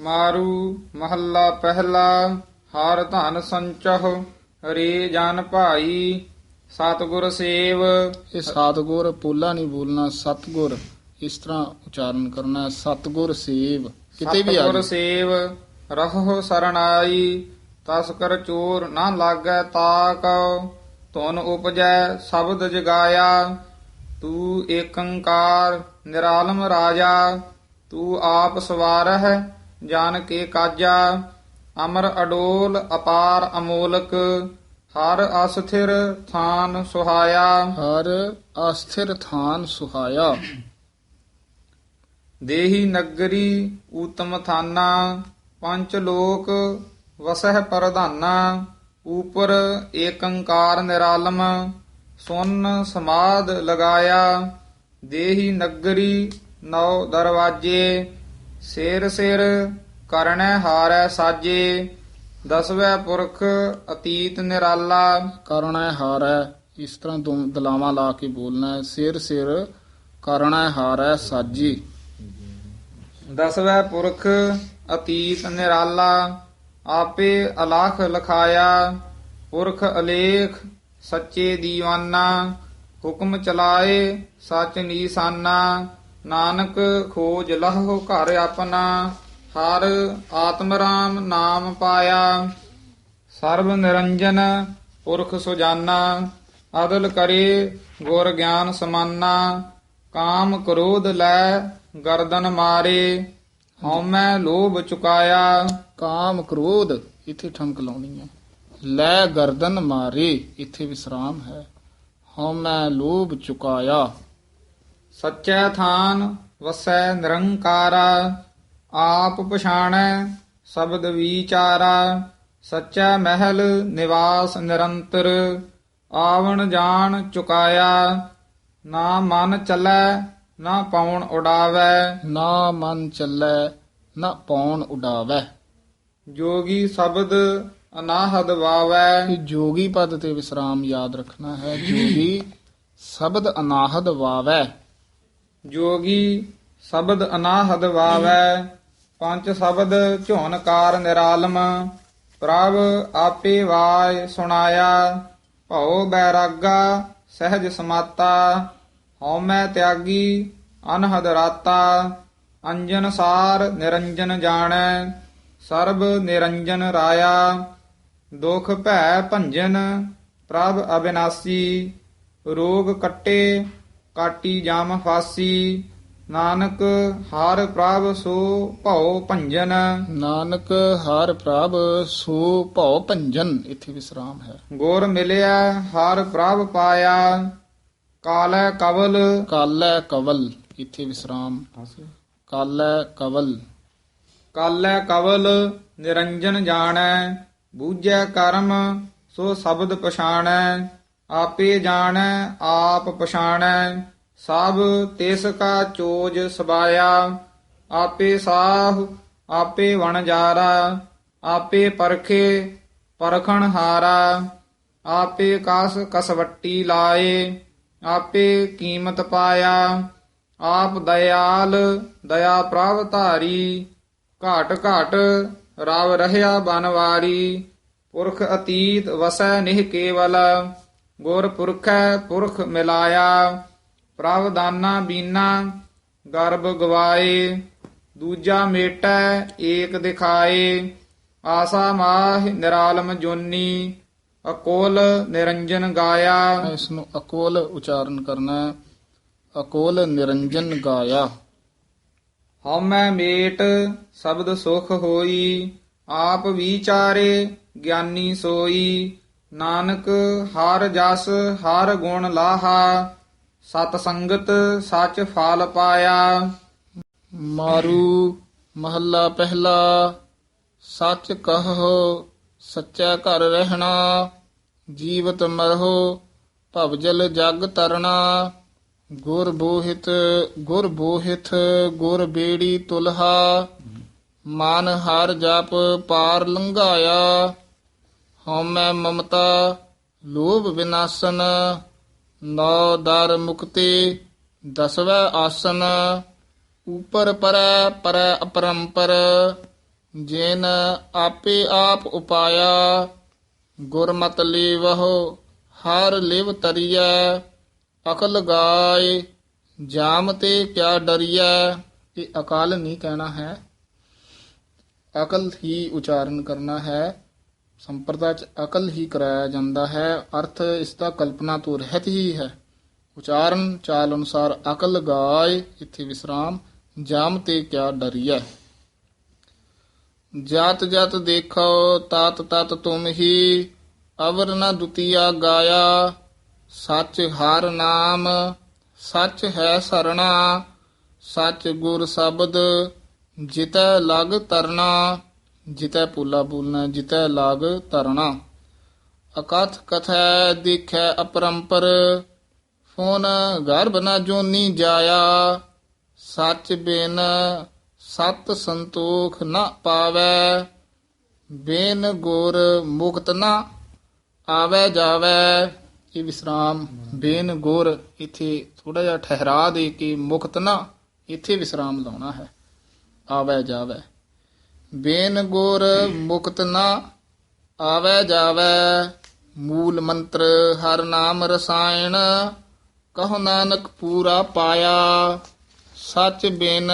ਮਾਰੂ ਮਹੱਲਾ ਪਹਿਲਾ ਹਰ ਧਨ ਸੰਚਹ ਰੇ ਜਨ ਭਾਈ ਸਤਿਗੁਰ ਸੇਵ। ਇਹ ਸਤਗੁਰ ਪੋਲਾ ਨਹੀਂ ਬੋਲਣਾ ਸਤਗੁਰ ਇਸ ਤਰ੍ਹਾਂ ਉਚਾਰਨ ਕਰਨਾ ਸਤਗੁਰ ਸੇਵ। ਕਿਤੇ ਵੀ ਆ ਸਤਿਗੁਰ। ਸੇਵ ਰਹੋ ਸਰਣਾਈ ਤਸ ਕਰ ਚੋਰ ਨਾ ਲਾਗੈ ਤਾਕ। ਧੁਨ ਉਪਜੈ ਸ਼ਬਦ ਜਗਾਇਆ। ਤੂੰ ਏਕੰਕਾਰ ਨਿਰਾਲਮ ਰਾਜਾ। ਤੂੰ ਆਪ ਸਵਾਰਹਿ ਜਾਨ ਕੇ ਕਾਜਾ ਅਮਰ ਅਡੋਲ ਅਪਾਰ ਅਮੋਲਕ ਹਰ ਅਸਥਿਰ ਥਾਨ ਸੁਹਾਇਆ। ਹਰ ਅਸਥਿਰ ਥਾਨ ਸੁਹਾਇਆ। ਦੇਹੀ ਨਗਰੀ ਊਤਮ ਥਾਨਾ ਪੰਚ ਲੋਕ ਵਸਹਿ ਪ੍ਰਧਾਨਾ ਉਪਰ ਏਕੰਕਾਰ ਨਿਰਾਲਮ ਸੁਨ ਸਮਾਦ ਲਗਾਇਆ। ਦੇਹੀ ਨਗਰੀ ਨੌ ਦਰਵਾਜੇ ਸਿਰ ਸਿਰ ਕਰਣੈ ਹਾਰੈ ਸਾਜੇ ਦਸਵੇਂ ਪੁਰਖ ਅਤੀਤ ਨਿਰਾਲਾ। ਕਰਣਾ ਹਾਰੈ ਇਸ ਤਰ੍ਹਾਂ ਦੋ ਦਲਾਵਾਂ ਲਾ ਕੇ ਬੋਲਣਾ ਹੈ। ਸਿਰ ਸਿਰ ਕਰਣਾ ਹਾਰੈ ਸਾਜੀ। ਦਸਵੇਂ ਪੁਰਖ ਅਤੀਤ ਨਿਰਾਲਾ ਆਪੇ ਅਲਖ ਲਖਾਇਆ। ਪੁਰਖ ਅਲੇਖ ਸੱਚੇ ਦੀਵਾਨਾ ਹੁਕਮ ਚਲਾਏ ਸਚ ਨੀਸਾਨਾ। ਨਾਨਕ ਖੋਜ ਲਹੋ ਘਰ ਆਪਣਾ, ਹਰ ਆਤਮ ਰਾਮ ਨਾਮ ਪਾਇਆ। ਸਰਬ ਨਿਰੰਜਨ ਪੁਰਖ ਸੁਜਾਨਾ, ਅਦਲ ਕਰੇ ਗੁਰ ਗਿਆਨ ਸਮਾਨਾ। ਕਾਮ ਕ੍ਰੋਧ ਲੈ ਗਰਦਨ ਮਾਰੇ, ਹਉਮੈ ਲੋਭ ਚੁਕਾਇਆ। ਕਾਮ ਕ੍ਰੋਧ ਇੱਥੇ ਠਮਕ ਲਾਉਣੀ ਹੈ। ਲੈ ਗਰਦਨ ਮਾਰੇ, ਇੱਥੇ ਵਿਸਰਾਮ ਹੈ। ਹਉਮੈ ਲੋਭ ਚੁਕਾਇਆ। ਸੱਚੈ ਥਾਨ ਵਸੈ ਨਿਰੰਕਾਰਾ ਆਪ ਪਛਾਣੈ ਸ਼ਬਦ ਵਿਚਾਰਾ ਸੱਚਾ ਮਹਿਲ ਨਿਵਾਸ ਨਿਰੰਤਰ ਆਵਣ ਜਾਣ ਚੁਕਾਇਆ ਨਾ ਮਨ ਚੱਲੈ ਨਾ ਪਉਣ ਉਡਾਵੈ। ਨਾ ਮਨ ਚੱਲੈ ਨਾ ਪੌਣ ਉਡਾਵੈ। ਜੋਗੀ ਸ਼ਬਦ ਅਨਾਹਦ ਵਾਵੈ। ਜੋਗੀ ਪਦ ਤੇ ਵਿਸਰਾਮ ਯਾਦ ਰੱਖਣਾ ਹੈ ਜੋਗੀ ਸ਼ਬਦ ਅਨਾਹਦ ਵਾਵੈ। ਜੋਗੀ ਸ਼ਬਦ ਅਨਾਹਦ ਵਾਵੈ, ਪੰਜ ਸ਼ਬਦ ਝੋਨਕਾਰ ਨਿਰਾਲਮ, ਪ੍ਰਭ ਆਪੇ ਵਾਇ ਸੁਣਾਇਆ, ਭਉ ਬੈਰਾਗਾ ਸਹਿਜ ਸਮਾਤਾ, ਹਉਮੈ ਤਿਆਗੀ ਅਨਹਦ ਰਾਤਾ, ਅੰਜਨ ਸਾਰ ਨਿਰੰਜਨ ਜਾਣੈ, ਸਰਬ ਨਿਰੰਜਨ ਰਾਇਆ, ਦੁਖ ਭੈ ਭੰਜਨ, ਪ੍ਰਭ ਅਬਿਨਾਸੀ, ਰੋਗ ਕੱਟੇ ਕਾਟੀ ਜਾਮ ਫਾਸੀ ਨਾਨਕ ਹਰ ਪ੍ਰਭ ਸੋ ਭਉ ਭੰਜਨ। ਨਾਨਕ ਹਰ ਪ੍ਰਭ ਸੋ ਭਉ ਭੰਜਨ ਇੱਥੇ ਵਿਸਰਾਮ ਹੈ। ਗੁਰ ਮਿਲਿਆ ਹਰ ਪ੍ਰਭ ਪਾਇਆ ਕਾਲੈ ਕਵਲ। ਕਾਲੈ ਕਵਲ ਇੱਥੇ ਵਿਸਰਾਮ ਕਾਲੈ ਕਵਲ। ਕਾਲੈ ਕਵਲ ਨਿਰੰਜਨ ਜਾਣੈ ਬੂਝੈ ਕਰਮ ਸੋ ਸ਼ਬਦ ਪਛਾਣੈ। ਆਪੇ ਜਾਣੈ, ਆਪ ਪਛਾਣੈ, ਸਭ ਤਿਸ ਕਾ ਚੋਜ ਸਬਾਇਆ। ਆਪੇ ਸਾਹ, ਆਪੇ ਵਣਜਾਰਾ ਆਪੇ ਪਰਖੇ, ਪਰਖਣ ਹਾਰਾ। ਆਪੇ ਕਸ ਕਸਵੱਟੀ ਲਾਏ, ਆਪੇ ਕੀਮਤ ਪਾਇਆ। ਆਪ ਦਇਆਲ, ਦਇਆ ਪ੍ਰਭ ਧਾਰੀ, ਘਾਟ ਘਾਟ ਰਵ ਰਹਿਆ ਬਨਵਾਰੀ। ਪੁਰਖ ਅਤੀਤ ਵਸੈ ਨਿਹ ਕੇਵਲ। ਗੁਰ ਪੁਰਖੈ ਪੁਰਖ ਮਿਲਾਇਆ। ਪ੍ਰਭ ਦਾਨਾ ਬੀਨਾ ਗਰਭ ਗਵਾਏ। ਦੂਜਾ ਮੇਟੈ ਏਕ ਦਿਖਾਏ। ਆਸਾ ਮਾਹ ਨਿਰਾਲਮ ਜੋਨੀ ਅਕੋਲ ਨਿਰੰਜਨ ਗਾਇਆ। ਇਸ ਨੂੰ ਅਕੋਲ ਉਚਾਰਨ ਕਰਨਾ ਅਕੋਲ ਨਿਰੰਜਨ ਗਾਇਆ। ਹਉਮੈ ਮੇਟ ਸ਼ਬਦ ਸੁਖ ਹੋਈ। ਆਪ ਵਿਚਾਰੇ ਗਿਆਨੀ ਸੋਈ। ਨਾਨਕ ਹਰ ਜਸ ਹਰ ਗੁਣ ਲਾਹਾ, ਸਤ ਸੰਗਤ ਸਚ ਫਲ ਪਾਇਆ। ਮਾਰੂ ਮਹੱਲਾ ਪਹਿਲਾ, ਸੱਚ ਕਹੋ ਸੱਚਾ ਘਰ ਰਹਿਣਾ, ਜੀਵਤ ਮਰਹੁ ਭਵਜਲ ਜਗ ਤਰਣਾ। ਗੁਰ ਬੋਹਿਤ ਗੁਰ ਬੋਹਿਤ, ਗੁਰ ਬੇੜੀ ਤੁਲਹਾ। ਮਨ ਹਰ ਜਪ ਪਾਰ ਲੰਘਾਇਆ। ਹਉਮੈ ਮਮਤਾ, ਲੋਭ ਵਿਨਾਸ਼ਨ ਨੌ ਦਰ ਮੁਕਤੀ, ਦਸਵੈ ਆਸਨ, ਉਪਰ ਪਰੈ ਪਰੈ ਅਪਰੰਪਰ, ਜੇਨ ਆਪੇ ਆਪ ਉਪਾਇਆ, ਗੁਰਮਤ ਲੇਵਹੁ, ਹਰ ਲਿਵ ਤਰੀਐ, ਅਕਲ ਗਾਏ ਜਾਮ ਤੇ ਕਿਆ ਡਰੀਐ, ਇਹ ਅਕਾਲ ਨਹੀਂ ਕਹਿਣਾ ਹੈ। ਅਕਲ ਹੀ ਉਚਾਰਨ ਕਰਨਾ ਹੈ। ਸੰਪਰਦਾ ਚ ਅਕਲ ਹੀ ਕਰਾਇਆ ਜਾਂਦਾ ਹੈ, ਅਰਥ ਇਸ ਦਾ ਕਲਪਨਾ ਤੋਂ ਰਹਿਤ ਹੀ ਹੈ। ਉਚਾਰਨ ਚਾਲ ਅਨੁਸਾਰ ਅਕਲ ਗਾਏ ਇੱਥੇ ਵਿਸਰਾਮ, ਜਾਮ ਤੇ ਕਿਆ ਡਰੀਐ ਜਾਤ ਜਾਤ ਦੇਖੋ, ਤਾਤ ਤਤ ਤੁਮ ਹੀ, ਅਵਰ ਨ ਦੁਤੀਆ ਗਾਇਆ, ਸੱਚ ਹਰ ਨਾਮ, ਸੱਚ ਹੈ ਸਰਣਾ, ਸੱਚ ਗੁਰ ਸ਼ਬਦ, ਜਿਤੈ ਲਗ ਤਰਨਾ ਜਿਤੈ ਪੂਲਾ ਬੋਲਣਾ, ਜਿਤੈ ਲਾਗ ਤਰਨਾ ਅਕਥ ਕਥੈ ਦੇਖੈ ਅਪਰੰਪਰ, ਫੋਨ ਗਰਭ ਨ ਜੋਨੀ ਜਾਇਆ। ਸੱਚ ਬਿਨ ਸਤ ਸੰਤੋਖ ਨਾ ਪਾਵੈ, ਬੇਨ ਗੁਰ ਮੁਕਤ ਨ ਆਵੈ ਜਾਵੈ। ਇਹ ਵਿਸਰਾਮ, ਬੇਨ ਗੁਰ ਇਥੇ ਥੋੜਾ ਜਿਹਾ ਠਹਿਰਾ ਦੇ ਕੇ ਮੁਕਤ ਨ, ਇਥੇ ਵਿਸਰਾਮ ਲਾਉਣਾ ਹੈ, ਆਵੈ ਜਾਵੈ। ਬੇਨ ਗੁਰ ਮੁਕਤ ਨਾ ਆਵੈ ਜਾਵੈ ਮੂਲ ਮੰਤਰ ਹਰ ਨਾਮ ਰਸਾਇਣ ਕਹੋ ਨਾਨਕ ਪੂਰਾ ਪਾਇਆ ਸੱਚ ਬਿਨ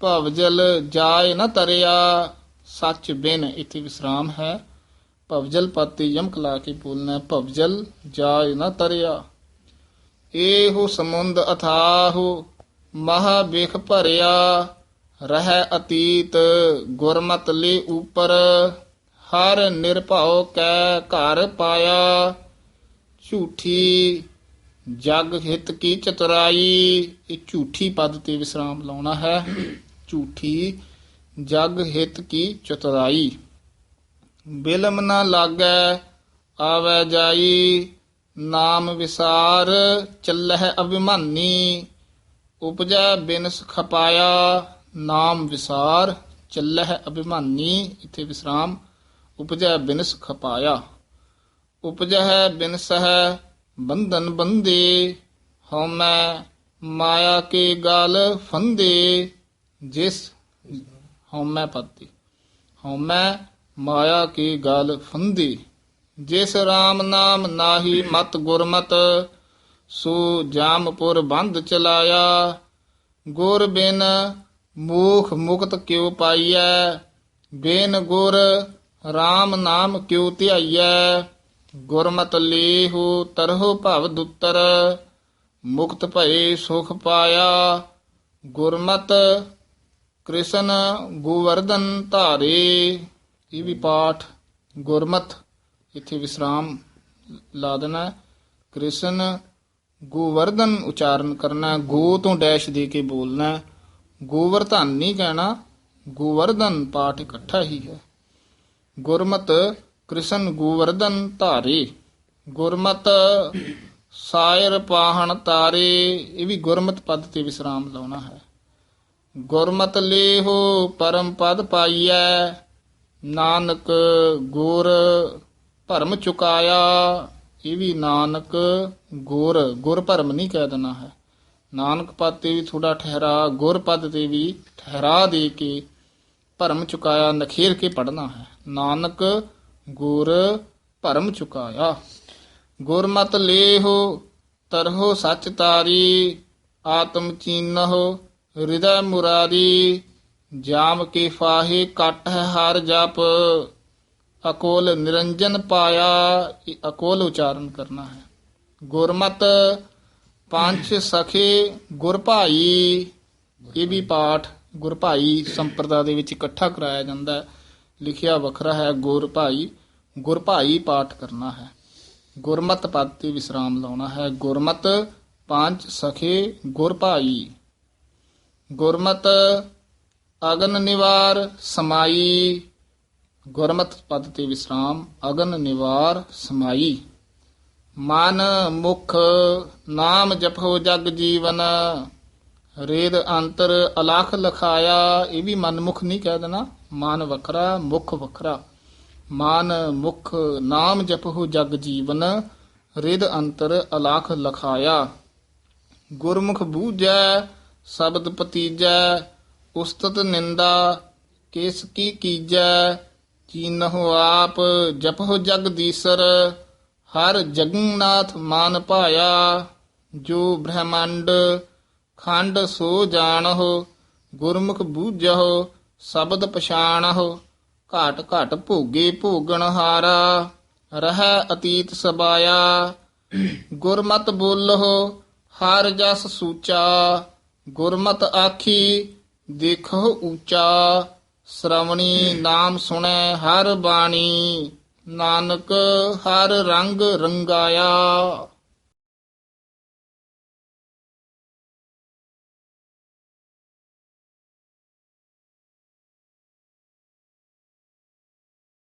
ਭਵਜਲ ਜਾਏ ਨ ਤਰਿਆ। ਸੱਚ ਬਿਨ ਇਥੇ ਵਿਸਰਾਮ ਹੈ ਭਵਜਲ ਪਤੀ ਯਮਕ ਲਾ ਕੇ ਬੋਲਣਾ ਹੈ, ਭਵਜਲ ਜਾਏ ਨ ਤਰਿਆ। ਇਹੋ ਸਮੁੰਦ ਅਥਾਹੁ ਮਹਾ ਬਿਖ ਭਰਿਆ ਰਹਿ ਅਤੀਤ ਗੁਰਮਤ ਲੇ ਉਪਰ, ਹਰ ਨਿਰਭਉ ਕੈ ਘਰ ਪਾਇਆ। ਝੂਠੀ ਜਗ ਹਿਤ ਕੀ ਚਤੁਰਾਈ? ਇਹ ਝੂਠੀ ਪਦ ਤੇ ਵਿਸਰਾਮ ਲਾਉਣਾ ਹੈ। ਝੂਠੀ ਜਗ ਹਿਤ ਕੀ ਚਤੁਰਾਈ? ਬਿਲਮ ਨਾ ਲਾਗੈ, ਆਵੈ ਜਾਈ। ਨਾਮ ਵਿਸਾਰ, ਚੱਲਹਿ ਅਭਿਮਾਨੀ। ਉਪਜੈ ਬਿਨਸ ਖਪਾਇਆ। ਨਾਮ ਵਿਸਾਰ, ਚੱਲਹਿ ਅਭਿਮਾਨੀ, ਇਥੇ ਵਿਸਰਾਮ ਉਪਜੈ ਬਿਨਸ ਖਪਾਇਆ। ਉਪਜੈ ਬਿਨਸਹਿ ਬੰਧਨ ਬੰਦੇ, ਹਉਮੈ ਮਾਇਆ ਕੇ ਗਲ ਫੰਦੇ, ਜਿਸ ਹਉਮੈ ਪਤੀ। ਹਉਮੈ ਮਾਇਆ ਕੀ ਗਲ ਫੰਦੀ, ਜਿਸ RAM ਨਾਮ ਨਾਹੀ ਮਤ ਗੁਰਮਤ, ਸੋ ਜਾਮਪੁਰ ਬੰਦ ਚਲਾਇਆ। ਗੁਰ ਬਿਨ ਮੋਖ ਮੁਕਤ ਕਿਉ ਪਾਈਐ? ਬਿਨ ਗੁਰ RAM ਨਾਮ ਕਿਉ ਧਿਆਈਐ? ਗੁਰਮਤ ਲੀਹੂ ਤਰਹੁ ਭਵ ਦੁੱਤਰ, ਮੁਕਤ ਭਏ ਸੁਖ ਪਾਇਆ। ਗੁਰਮਤ ਕ੍ਰਿਸ਼ਨ ਗੋਵਰਧਨ ਧਾਰੇ। ਇਹ ਵੀ ਪਾਠ ਗੁਰਮਤ, ਇੱਥੇ ਵਿਸਰਾਮ ਲਾ ਦੇਣਾ। ਕ੍ਰਿਸ਼ਨ ਗੋਵਰਧਨ ਉਚਾਰਨ ਕਰਨਾ, ਗੋ ਤੋਂ ਡੈਸ਼ ਦੇ ਕੇ ਬੋਲਣਾ। ਗੋਵਰਧਨ ਨਹੀਂ ਕਹਿਣਾ, ਗੋਵਰਧਨ ਪਾਠ ਇਕੱਠਾ ਹੀ ਹੈ। ਗੁਰਮਤ ਕ੍ਰਿਸ਼ਨ ਗੋਵਰਧਨ ਧਾਰੇ, ਗੁਰਮਤ ਸਾਇਰ ਪਾਹਣ ਤਾਰੇ, ਇਹ ਵੀ ਗੁਰਮਤ ਪਦ ਤੇ ਵਿਸਰਾਮ ਲਾਉਣਾ ਹੈ। ਗੁਰਮਤ ਲੇਹੋ ਪਰਮ ਪਦ ਪਾਈਐ, ਨਾਨਕ ਗੁਰ ਭਰਮ ਚੁਕਾਇਆ, ਇਹ ਵੀ ਨਾਨਕ ਗੁਰ ਗੁਰ ਭਰਮ ਨਹੀਂ ਕਹਿ ਦੇਣਾ ਹੈ। ਨਾਨਕ ਪਦ ਤੇ ਵੀ ਥੋੜਾ ਠਹਿਰਾ, ਗੁਰ ਪਦ ਤੇ ਵੀ ਠਹਿਰਾ ਦੇ ਕੇ ਭਰਮ ਚੁਕਾਇਆ, ਨਖੇਰ ਕੇ ਪੜਨਾ ਹੈ। ਨਾਨਕ ਗੁਰ ਭਰਮ ਚੁਕਾਇਆ। ਗੁਰਮਤ ਲੇਹੋ, ਤਰਹੁ ਸਚ ਤਾਰੀ, ਆਤਮ ਚੀਨਹੁ, ਹਿਰਦੈ ਮੁਰਾਰੀ, ਜਾਮ ਕੇ ਫਾਹੇ ਕੱਟ ਹੈ ਹਰ ਜਪ। ਅਕੋਲ ਨਿਰੰਜਨ ਪਾਇਆ ਇਹ ਅਕੋਲ ਉਚਾਰਨ ਕਰਨਾ ਹੈ। ਗੁਰਮਤ ਪੰਜ ਸਖੇ ਗੁਰ ਭਾਈ, ਇਹ ਵੀ ਪਾਠ ਗੁਰ ਭਾਈ ਸੰਪਰਦਾ ਦੇ ਵਿੱਚ ਇਕੱਠਾ ਕਰਾਇਆ ਜਾਂਦਾ ਹੈ। ਲਿਖਿਆ ਵੱਖਰਾ ਹੈ, ਗੁਰ ਭਾਈ ਗੁਰ ਭਾਈ ਪਾਠ ਕਰਨਾ ਹੈ। ਗੁਰਮਤ ਪਦ ਤੇ ਵਿਸਰਾਮ ਲਾਉਣਾ ਹੈ। ਗੁਰਮਤ ਪੰਜ ਸਖੇ ਗੁਰ ਭਾਈ। ਗੁਰਮਤ ਅਗਨ ਨਿਵਾਰ ਸਮਾਈ। ਗੁਰਮਤ ਪਦ ਤੇ ਵਿਸਰਾਮ, ਅਗਨ ਨਿਵਾਰ ਸਮਾਈ। ਮਨ ਮੁਖ ਨਾਮ ਜਪੋ ਜਗ ਜੀਵਨ, ਰੇਦ ਅੰਤਰ ਅਲਖ ਲਖਾਇਆ, ਇਹ ਵੀ ਮਨ ਮੁਖ ਨਹੀਂ ਕਹਿ ਦੇਣਾ, ਮਨ ਵੱਖਰਾ, ਮੁਖ ਵੱਖਰਾ। ਮਨ ਮੁਖ ਨਾਮ ਜਪੋ ਜਗ ਜੀਵਨ, ਰਿਦ ਅੰਤਰ ਅਲਖ ਲਖਾਇਆ। ਗੁਰਮੁਖ ਬੂਝੈ, ਸ਼ਬਦ ਪਤੀਜੈ, ਉਸਤਤ ਨਿੰਦਾ, ਕਿਸ ਕੀ ਕੀਜੈ, ਚੀਨਹੁ ਆਪ, ਜਪਹੁ ਜਗਦੀਸਰ ਹਰ ਜਗਨਨਾਥ ਮਾਨ ਭਾਇਆ, ਜੋ ਬ੍ਰਹਮੰਡ ਖੰਡ ਸੋ ਜਾਣਹੁ, ਗੁਰਮੁਖ ਬੂਝਹੁ, ਸ਼ਬਦ ਪਛਾਣਹੁ, ਘਾਟ ਘਾਟ ਭੋਗੇ ਭੋਗਣ ਹਾਰਾ, ਰਹਿ ਅਤੀਤ ਸਬਾਇਆ, ਗੁਰਮਤ ਬੋਲਹੁ, ਹਰ ਜਸ ਸੂਚਾ, ਗੁਰਮਤ ਆਖੀ ਦੇਖੋ ਉੱਚਾ ਸ਼੍ਰਵਣੀ ਨਾਮ ਸੁਣੈ ਹਰ ਬਾਣੀ। ਨਾਨਕ ਹਰ ਰੰਗ ਰੰਗਾਇਆ।